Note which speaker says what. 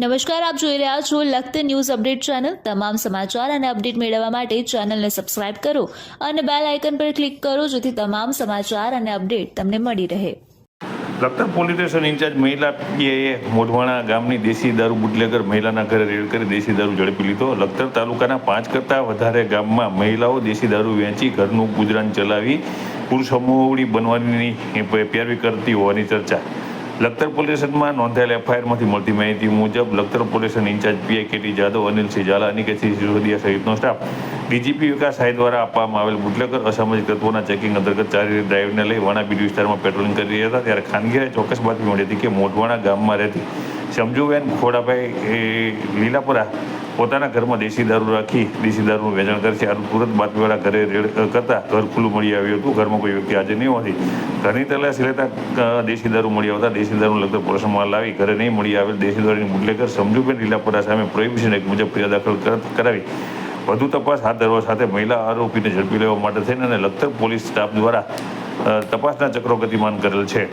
Speaker 1: નમસ્કાર આપ જોઈ રહ્યા છો લખત ન્યૂઝ અપડેટ ચેનલ તમામ સમાચાર અને અપડેટ મેળવવા માટે ચેનલને સબસ્ક્રાઇબ કરો અને બેલ આઇકન પર ક્લિક કરો જેથી તમામ સમાચાર અને અપડેટ તમને મળી રહે
Speaker 2: લખતર પોલીસ સ્ટેશન ઇન્ચાર્જ મહિલા પીએએ મોઢવાણા ગામની દેશી દારૂ બુટલેગર મહિલાના ઘરે રેડ કરી દેશી દારૂ ઝડપી લીધો લખતર તાલુકાના પાંચ કરતાં વધારે ગામમાં મહિલાઓ દેશી દારૂ વેચી ઘરનું ગુજરાન ચલાવી પુરુષમોવડી બનવાની પેરવી કરતી હોવાની ચર્ચા લખતર પોલીસ સ્ટેશનમાં નોંધાયેલ એફઆઈઆરમાંથી મળતી માહિતી મુજબ, Lakhtar police station in-charge PI KT Jadav Anilsinh Zala Aniketsinh Sisodia સહિતનો સ્ટાફ ડીજીપી વિકાસ સાહેબ દ્વારા આપવામાં આવેલ બુટલેકર અસામાજિક તત્વોના ચેકિંગ અંતર્ગત ચારી ડ્રાઈવને લઈ વાણાબીડ વિસ્તારમાં પેટ્રોલિંગ કરી રહ્યા હતા. ત્યારે ખાનગીએ ચોક્કસ બાતમી મળી હતી કે મોઢવાણા ગામમાં રહેતી સમજુબેન ખોડાભાઈ લીલાપુરા પોતાના ઘરમાં દેશી દારૂ રાખી, દેશી દારૂનું વેચાણ કરે છે આ તુરંત બાતમીવાળા ઘરે રેડ કરતા ઘર ખુલ્લું મળી આવ્યું હતું. ઘરમાં કોઈ વ્યક્તિ હાજર નહીં હોતી ઘરની તલાશી લેતા દેશી દારૂ મળી આવતા. દેશી દારૂ લગતા પોલીસમાં લાવી ઘરે નહીં મળી આવેલ દેશી દારૂની બુટલેગર સમજુબેન લીલાપુરા સામે પ્રોહિબિશન એક મુજબ ફરિયાદ દાખલ કર- કરાવી. વધુ તપાસ હાથ ધરવા સાથે મહિલા આરોપીને ઝડપી લેવા માટે થઈને અને લખતર પોલીસ સ્ટાફ દ્વારા તપાસના ચક્રો ગતિમાન કરેલ છે.